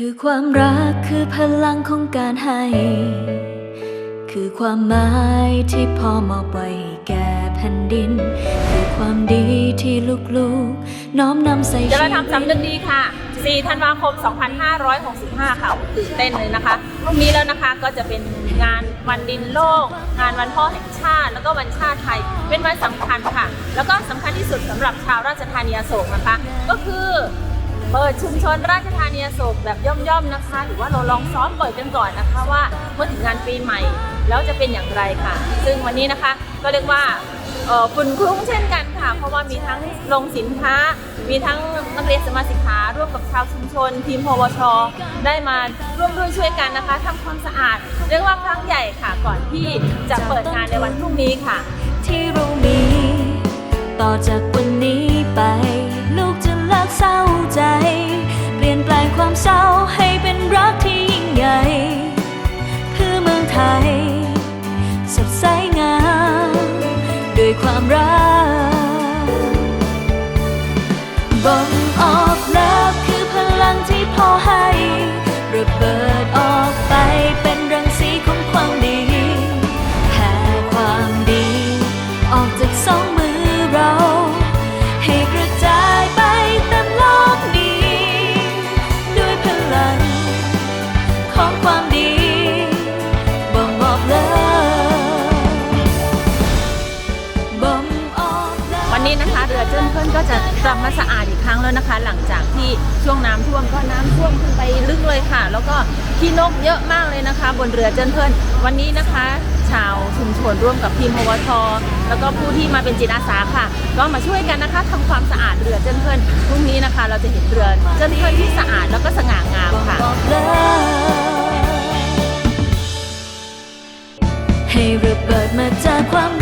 คือความรักคือพลังของการให้ คือความหมายที่พ่อมอบไว้แก่แผ่นดิน คือความดีที่ลูกๆ น้อมนำใส่จะชีมาวิตทำสำนึกดีค่ะ 4 ธันวาคม 2565 ค่ะตื่นเต้นเลยนะคะพรุ่งนี้แล้วนะคะก็จะเป็นงานวันดินโลก งานวันพ่อแห่งชาติ แล้วก็วันชาติไทย เป็นวันสำคัญค่ะ แล้วก็สำคัญที่สุดสำหรับชาวราชธานีอโศกนะคะ ก็คือ เปิดชุมชนราชธานีโศกแบบย่อมๆนะคะหรือว่าเราลองซ้อมเปิดกันก่อนนะคะว่าเมื่อถึงงานปีใหม่แล้วจะเป็นอย่างไรค่ะ ซึ่งวันนี้นะคะก็เรียกว่าฝุ่นคลุ้งเช่นกันค่ะ เพราะว่ามีทั้งลงสินค้า มีทั้งนักเรียนสมาสิกขาร่วมกับชาวชุมชน ทีมพวช ได้มาร่วมด้วยช่วยกันนะคะทำความสะอาด เรียกว่าครั้งใหญ่ค่ะก่อนที่จะเปิดงานในวันพรุ่งนี้ค่ะ ที่เรามี ต่อจากวันนี้ไป รักเศร้าใจ เปลี่ยนแปลงความเศร้าให้เป็นรักที่ยิ่งใหญ่ เพื่อเมืองไทย สดใสงามด้วยความรักบอก กลับมาสะอาดอีกครั้งแล้วนะคะ หลังจากที่ช่วงน้ำท่วมก็น้ำท่วมขึ้นไปลึกเลยค่ะ แล้วก็ขี้นกเยอะมากเลยนะคะ บนเรือเจิ้นเพื่อนวันนี้นะคะ ชาวชุมชนร่วมกับทีมพวทแล้วก็ผู้ที่มาเป็นจิตอาสาค่ะ ก็มาช่วยกันนะคะทำความสะอาดเรือเจิ้นเพื่อนพรุ่งนี้นะคะ เราจะเห็นเรือเจิ้นเพื่อนที่สะอาดแล้วก็สง่างามค่ะให้ระเบิดมาจากความ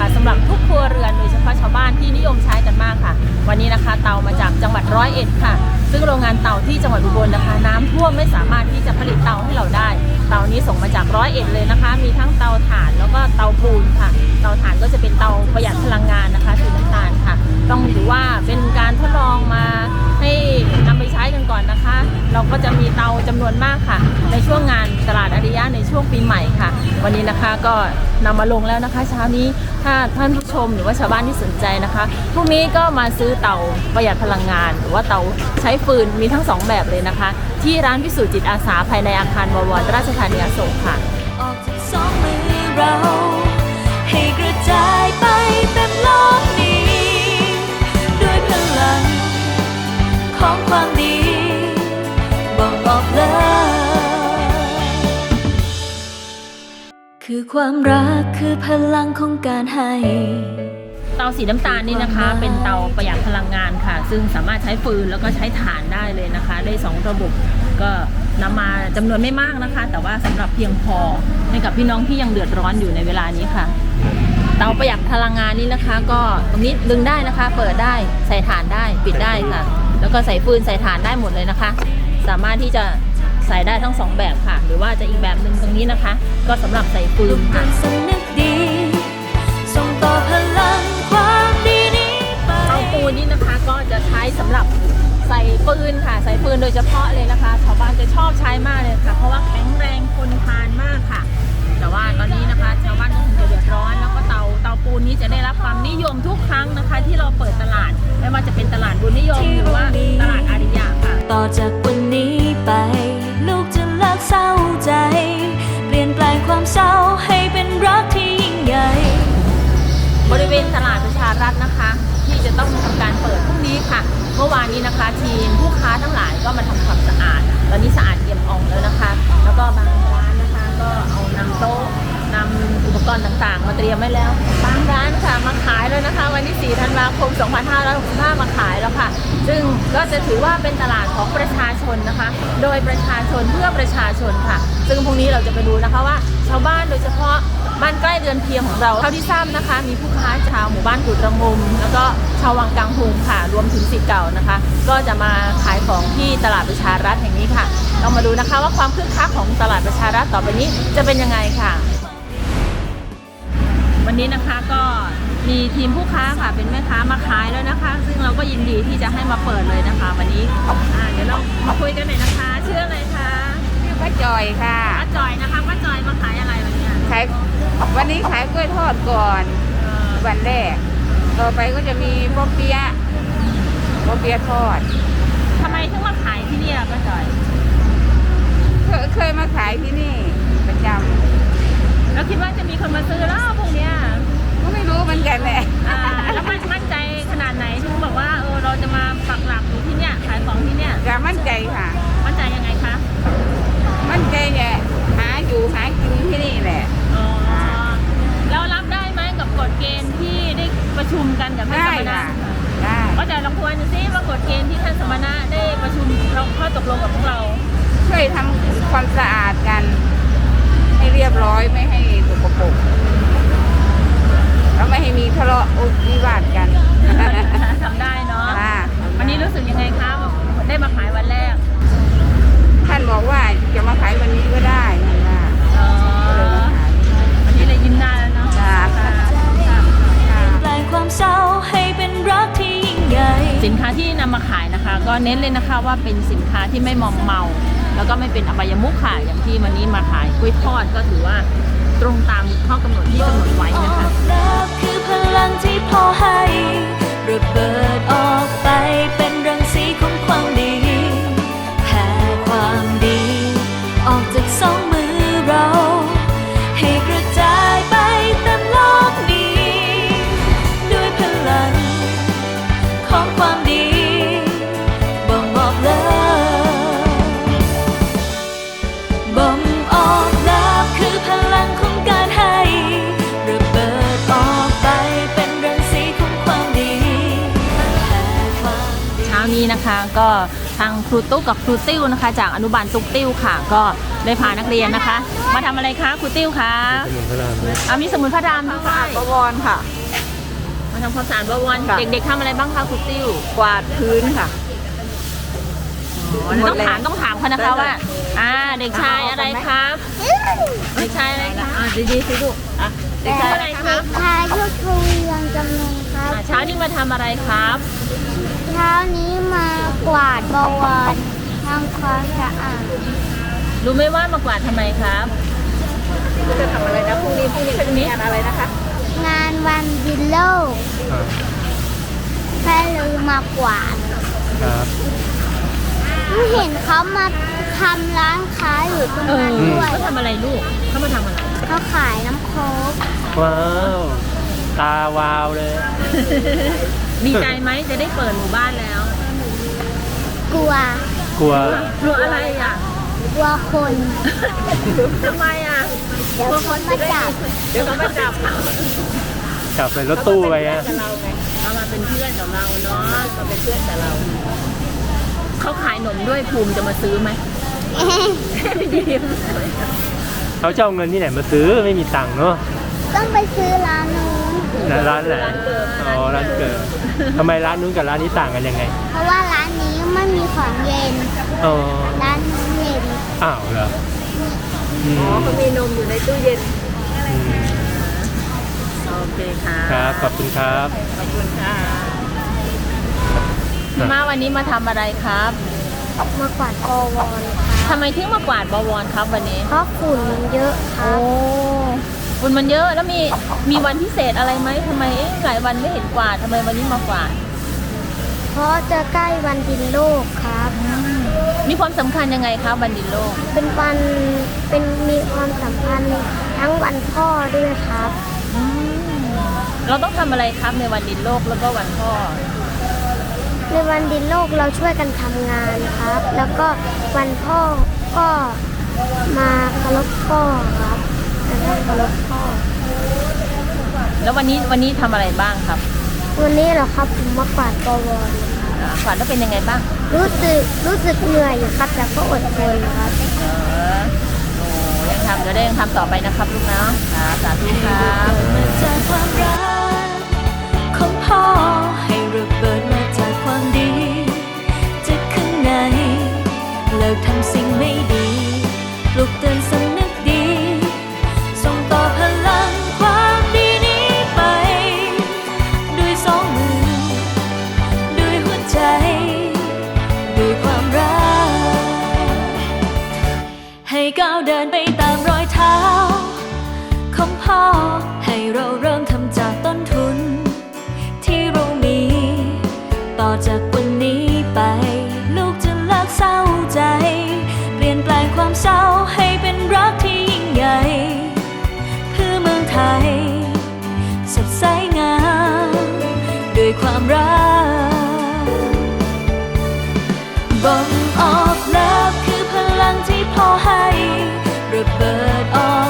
นะคะสำหรับทุกครัวเรือนโดยเฉพาะชาวบ้านที่นิยมใช้กันมากค่ะ วันนี้นะคะเตามาจากจังหวัดร้อยเอ็ดค่ะ ซึ่งโรงงานเตาที่จังหวัดอุบลนะคะ น้ำท่วมไม่สามารถที่จะผลิตเตาให้เราได้ เตานี้ส่งมาจากร้อยเอ็ดเลยนะคะ มีทั้งเตาถ่านแล้วก็เตาปูนค่ะ เตาถ่านก็จะเป็นเตาประหยัดพลังงานนะคะ เราก็จะมีเตาจำนวนมากค่ะ ในช่วงงานตลาดอาริยะในช่วงปีใหม่ค่ะ วันนี้นะคะก็นำมาลงแล้วนะคะ เช้านี้ถ้าท่านผู้ชมหรือว่าชาวบ้านที่สนใจนะคะพรุ่งนี้ก็มาซื้อเตาประหยัดพลังงาน หรือว่าเตาใช้ฟืนมีทั้งสองแบบเลยนะคะ ที่ร้านพิสูจน์จิตอาสาภายในอาคารววราชธานีอโศกค่ะออกจากสองมือเราให้กระจาย คือความรักคือพลังของการให้ เตาสีน้ำตาลนี่นะคะ เป็นเตาประหยัดพลังงานค่ะ ซึ่งสามารถใช้ฟืนแล้วก็ใช้ถ่านได้เลยนะคะ ได้สองระบบก็นำมาจำนวนไม่มากนะคะ แต่ว่าสำหรับเพียงพอให้กับพี่น้องที่ยังเดือดร้อนอยู่ในเวลานี้ค่ะ เตาประหยัดพลังงานนี่นะคะ ก็ตรงนี้ดึงได้นะคะ เปิดได้ใส่ถ่านได้ปิดได้ค่ะ แล้วก็ใส่ฟืนใส่ถ่านได้หมดเลยนะคะ สามารถที่จะ ใส่ได้ทั้งสองแบบค่ะ หรือว่าจะอีกแบบหนึ่งตรงนี้นะคะ ก็สำหรับใส่ฟืนค่ะสำนึกดีส่งต่อพลังความดีนี้ไปเตาปูนนี่นะคะก็จะใช้สำหรับใส่ปืนค่ะ ใส่ปืนโดยเฉพาะเลยนะคะชาวบ้านจะชอบใช้มากเลยค่ะ เพราะว่าแข็งแรงทนทานมากค่ะ แต่ว่าตอนนี้นะคะชาวบ้านก็คงจะเดือดร้อน แล้วก็เตาเตาปูนนี้จะได้รับความนิยมทุกครั้งนะคะ ที่เราเปิดตลาด ไม่ว่าจะเป็นตลาดบุญนิยมหรือว่าตลาดอาริยะค่ะ ต่อจากวันนี้ ความเศร้าให้เป็นรักที่ยิ่งใหญ่ บริเวณตลาดประชารัฐนะคะ ที่จะต้องทำการเปิดพรุ่งนี้ค่ะ เมื่อวานนี้นะคะ ทีมผู้ค้าทั้งหลายก็มาทำความสะอาด ตอนนี้สะอาดเอี่ยมอ่องแล้วนะคะ แล้วก็บางร้านนะคะ ก็เอานำโต๊ะ อุปกรณ์ต่างๆ มาเตรียมไว้แล้วบางร้านค่ะมาขายแล้วนะคะ วันที่4ธันวาคม 2565 มาขายแล้วค่ะ ซึ่งก็จะถือว่าเป็นตลาดของประชาชนนะคะ โดยประชาชนเพื่อประชาชนค่ะ ซึ่งพรุ่งนี้เราจะไปดูนะคะว่า ชาวบ้านโดยเฉพาะบ้านใกล้เดือนเพียงของเราเท่าที่ทราบนะคะ มีผู้ค้าชาวหมู่บ้านกุดระงมแล้วก็ชาววังกังหุงค่ะ รวมถึงสิทธิ์เก่านะคะ ก็จะมาขายของที่ตลาดประชารัฐแห่งนี้ค่ะ เรามาดูนะคะว่าความคึกคักของตลาดประชารัฐต่อไปนี้จะเป็นยังไงค่ะ วันนี้นะคะก็มีทีมผู้ค้าค่ะเป็นแม่ค้ามาขายแล้วนะคะ ซึ่งเราก็ยินดีที่จะให้มาเปิดเลยนะคะ วันนี้อ่าเดี๋ยวเรามาคุยกันหน่อยนะคะชื่ออะไรคะชื่อป้าจอยค่ะป้าจอยนะคะป้าจอยมาขายอะไรวันเนี้ยขายวันนี้ขายกล้วยทอดก่อนเอ่อวันแรก ต่อไปก็จะมีป๊อเปี๊ยะป๊อเปี๊ยะทอดทำไมถึงมาขายที่นี่ล่ะป้าจอยเคยเคยมาขายที่นี่ประจแล้วคิดว่าจะมีคนมาซื้อแล้วพวกเนี้ยำก็ไม่รู้ เหมือนกันแหละอ่าแล้วมันมั่นใจขนาดไหนถึงบอกว่าเออเราจะมาปักหลักอยู่ที่เนี่ยขายของที่เนี่ยอย่ามั่นใจค่ะ มั่นใจยังไงคะมั่นใจแหละหาอยู่หากินที่นี่แหละอ๋อแล้วรับได้ไหมกับกฎเกณฑ์ที่ได้ประชุมกันกับท่านสได้มณะค่ะได้ก็จะลองทวนดูซิว่ากฎเกณฑ์ที่ท่านสมณะได้ประชุมเราข้อตกลงกับพวกเรา ช่วยทำความสะอาดกัน ให้เรียบร้อยไม่ให้สกปรก แล้วไม่ให้มีทะเลาะวิวาทกันทำได้เนาะค่ะวันนี้รู้สึกยังไงคะได้มาขายวันแรก ท่านบอกว่าจะมาขายวันนี้ก็ได้นั่นนะอ๋อก็เลยมาขายวันนี้เลยยิ้มได้แล้วเนาะจ้าค่ะค่ะแปลงความเศร้าให้เป็นรักที่ยิ่งใหญ่สินค้าที่นำมาขายนะคะ ก็เน้นเลยนะคะว่าเป็นสินค้าที่ไม่มอมเมา แล้วก็ไม่เป็นอบายมุขค่ะอย่างที่วันนี้มาขายกล้วยทอดก็ถือว่า ตรงตามข้อกำหนดที่กำหนดไว้นะคะรักคือพลังที่พอให้ระเบิดออกไป นี้นะคะ ก็ทางครูตุ๊กกับครูติ้วนะคะ จากอนุบาลตุ๊กติ้วค่ะ ก็ได้พานักเรียนนะคะ มาทำอะไรคะครูติ้วคะเอามีสมุนพระรามด้วย ประวรค่ะ มาทำความสะอาดบวรค่ะ เด็กๆทำอะไรบ้างคะครูติ้วกวาดพื้นค่ะอ๋อแล้วต้องถามต้องถามเขานะคะว่า อ่า เด็กชายอะไรครับ เด็กชายอะไรคะอ่าดีๆสิลูกอะ เด็กชายอะไรครับชายทุกทวียังจำนงครับ อ่าเช้านี้มาทำอะไรครับ เช้านี้มากวาดบวรทำความสะอาดรู้ไหมว่ามากวาดทำไมครับจะทำอะไรนะพรุ่งนี้พรุ่งนี้จะมีงานอะไรนะคะ งานวันดินโลกแค่ลืมมากวาดครับเห็นเขามาทำร้านค้าอยู่ตรงนั้นด้วย เขาทำอะไรลูก เขามาทำอะไร เขาขายน้ำโค้กว้าว ตาวาวเลยดีใจไหมจะได้เปิดหมู่บ้านแล้ว กลัว กลัว กลัวอะไรอะ กลัวคนทำไมอะ เดี๋ยวคนมาจับ เดี๋ยวเขามาจับกลับไปรถตู้ไปอะกับเราไงเขามาเป็นเพื่อนกับเราเนาะมาเป็นเพื่อนกับเรา เขาขายหนมด้วยภูมิจะมาซื้อไหมยิ้ม เขาจะเอาเงินที่ไหนมาซื้อไม่มีตังค์เนาะต้องไปซื้อร้านนู้นนะร้านไหนอ๋อร้านเกิดทำไมร้านนู้นกับร้านนี้ต่างกันยังไง เพราะว่าร้านนี้ไม่มีของเย็นอ๋อร้านนู้นเย็นอ้าวเหรออืมเขามีนมอยู่ในตู้เย็นอืมโอเคค่ะครับขอบคุณครับขอบคุณค่ะมาวันนี้มาทำอะไรครับมากวาดบวรครับ ทำไมถึงมากวาดบวรครับวันนี้ เพราะฝุ่นมันเยอะคโอ้รับ ฝุ่นมันเยอะแล้วมีมีวันพิเศษอะไรไหมทำไมเอ๊ะหลายวันไม่เห็นกวาดทำไมวันนี้มากวาด เพราะจะใกล้วันดินโลกครับ มีความสำคัญยังไงครับวันดินโลก เป็นวันเป็นมีความสัมพันธ์ทั้งวันพ่อด้วยครับแเราต้องทำอะไรครับในวันดินโลกแล้วก็วันพ่อ ในวันดินโลกเราช่วยกันทำงานครับ แล้วก็วันพ่อก็มาเคารพพ่อครับแล้วก็เคารพพ่อ แล้ววันนี้วันนี้ทำอะไรบ้างครับวันนี้เหรอครับผมมากวาดกวอนอ่าฝันว่าเป็นยังไงบ้างรู้สึกรู้สึกเหนื่อยอยู่ครับแต่ก็อดทนครับ เออโอ้ยังทำจะได้ยังทำต่อไปนะครับลูกเนาะอ่าสาธุครับมาจากความรักของพ่อให้ ลิกทำสิ่งไม่ดีปลุกเตือนสำนึกดี ส่งต่อพลังความดีนี้ไป ด้วยสองมือ ด้วยหัวใจ ด้วยความรัก ให้ก้าวเดินไปตามรอยเท้า ของพ่อ ให้เราเริ่มทำจากต้นทุน ที่เรามี ต่อจากวัน เศร้าให้เป็นรักที่ยิ่งใหญ่เพื่อเมืองไทย สดใสงามด้วยความรักบ่งออกแล้วคือพลังที่พ่อให้ระเบิดออก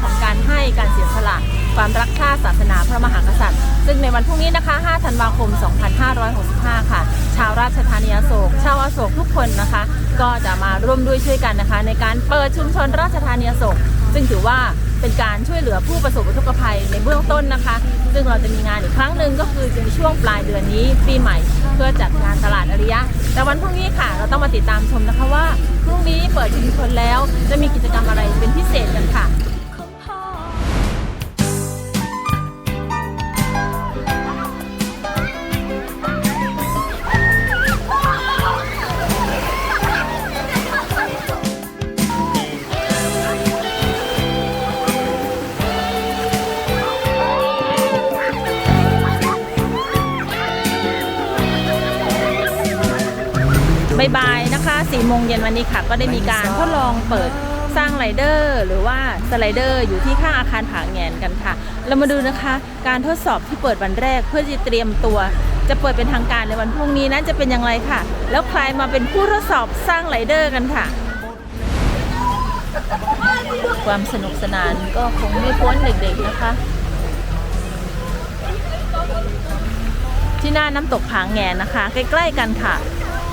ของการให้การเสียสละ ความรักชาติศาสนาพระมหากษัตริย์ ซึ่งในวันพรุ่งนี้นะคะ 5 ธันวาคม 2565 ค่ะ ชาวราชธานีอโศก ชาวอโศกทุกคนนะคะ ก็จะมาร่วมด้วยช่วยกันนะคะ ในการเปิดชุมชนราชธานีอโศก ซึ่งถือว่าเป็นการช่วยเหลือผู้ประสบอุทกภัยในเบื้องต้นนะคะ ซึ่งเราจะมีงานอีกครั้งหนึ่งก็คือจะในช่วงปลายเดือนนี้ปีใหม่ เพื่อจัดงานตลาดอริยะ แต่วันพรุ่งนี้ค่ะ เราต้องมาติดตามชมนะคะว่าพรุ่งนี้เปิดชุมชนแล้ว จะมีกิจกรรมอะไรเป็นพิเศษกันค่ะ บ่ายๆนะคะ4โมงเย็นวันนี้ค่ะ ก็ได้มีการทดลองเปิดสร้างไรเดอร์หรือว่าสไลเดอร์อยู่ที่ข้างอาคารผาแงนกันค่ะ เรามาดูนะคะการทดสอบที่เปิดวันแรกเพื่อจะเตรียมตัว จะเปิดเป็นทางการในวันพรุ่งนี้นั้นจะเป็นอย่างไรค่ะ แล้วใครมาเป็นผู้ทดสอบสร้างไรเดอร์กันค่ะ ความสนุกสนานก็คงไม่พ้นเด็กๆนะคะ ที่หน้าน้ำตกผางแงนนะคะ ใกล้ๆกันค่ะ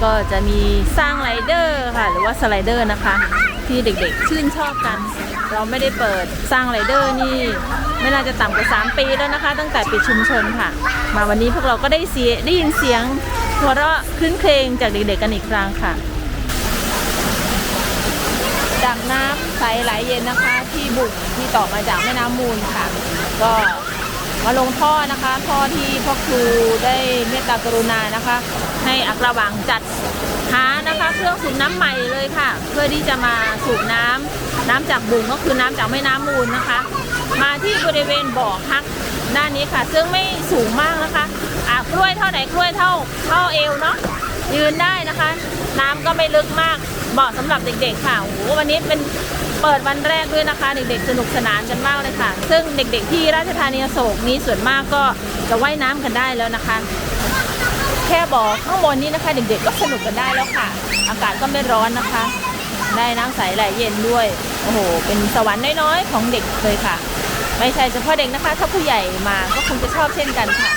ก็จะมีสร้างไรเดอร์ค่ะหรือว่าสไลเดอร์นะคะ ที่เด็กๆชื่นชอบกัน เราไม่ได้เปิดสร้างไรเดอร์นี่ไม่น่าจะต่ำกว่า 3 ปีแล้วนะคะ ตั้งแต่ปิดชุมชนค่ะ มาวันนี้พวกเราก็ได้เสียได้ยินเสียงหัวเราะคลื้นเครงจากเด็กๆกันอีกครั้งค่ะจากน้ำใสไหลเย็นนะคะ ที่บุกที่ต่อมาจากแม่น้ำมูลค่ะ ก็ มาลงท่อนะคะท่อที่พ่อครูได้เมตตากรุณานะคะ ให้อักระหวังจัดหานะคะเครื่องสูบน้ำใหม่เลยค่ะ เพื่อที่จะมาสูบน้ำน้ำจากบุงก็คือน้ำจากแม่น้ำมูลนะคะ มาที่บริเวณบ่อพักด้านนี้ค่ะ ซึ่งไม่สูงมากนะคะอะกล้วยเท่าไหนกล้วยเท่าเท่าเอวเนาะยืนได้นะคะ น้ำก็ไม่ลึกมากเหมาะสำหรับเด็กๆค่ะโอ้โหวันนี้เป็น เปิดวันแรกด้วยนะคะ เด็กๆสนุกสนานกันมากเลยค่ะ ซึ่งเด็กๆที่ราชธานีโศกนี้ส่วนมากก็จะว่ายน้ำกันได้แล้วนะคะ แค่บอกข้างบนนี้นะคะ เด็กๆก็สนุกกันได้แล้วค่ะ อากาศก็ไม่ร้อนนะคะ ได้น้ำใสไหลเย็นด้วยโอ้โหเป็นสวรรค์น้อยๆของเด็กเลยค่ะ ไม่ใช่เฉพาะเด็กนะคะ ถ้าผู้ใหญ่มาก็คงจะชอบเช่นกันค่ะ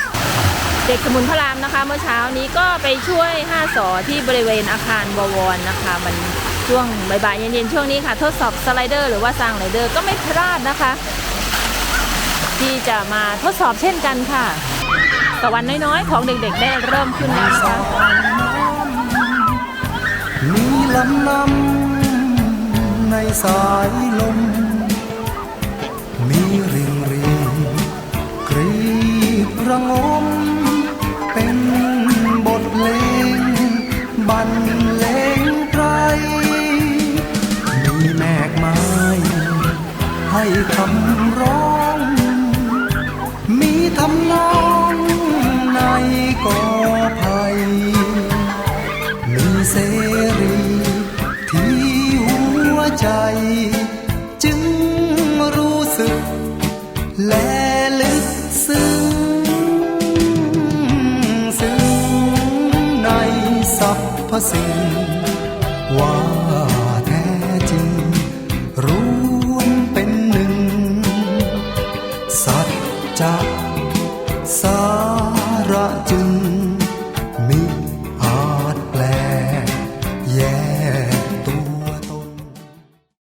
เด็กสมุนพระรามนะคะ เมื่อเช้านี้ก็ไปช่วย5สอที่บริเวณอาคารบวรนะคะ มัน ช่วงบ่ายๆเย็นๆช่วงนี้ค่ะ ทดสอบสไลเดอร์หรือว่าสร้างไรเดอร์ก็ไม่พลาดนะคะ ที่จะมาทดสอบเช่นกันค่ะแต่วันน้อยๆ ของเด็กๆ ได้เริ่มขึ้นแล้วคะมีลำน้ำในสายลม มีรีงรีกรีดระงม จึงรู้สึก และลึกซึ้งซึ้งในสรรพสิ่ง